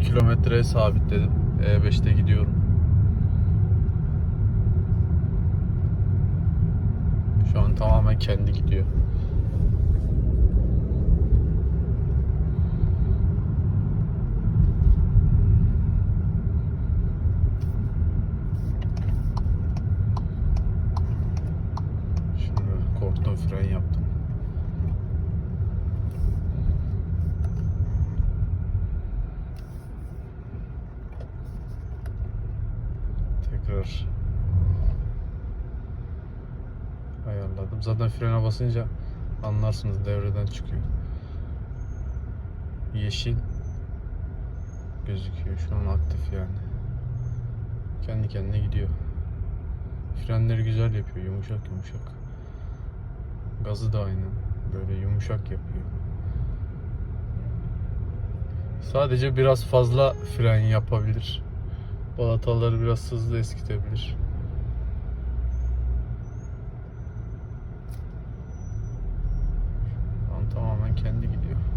kilometreye sabitledim. E5'te gidiyorum. Şu an tamamen kendi gidiyor. Şimdi korktum fren yaptım. Tekrar ayarladım. Zaten frene basınca anlarsınız devreden çıkıyor. Yeşil gözüküyor. Şu an aktif yani. Kendi kendine gidiyor. Frenleri güzel yapıyor. Yumuşak yumuşak. Gazı da aynı. Böyle yumuşak yapıyor. Sadece biraz fazla fren yapabilir. Balataları biraz hızlı eskitebilir. Şu an tamamen kendi gidiyor.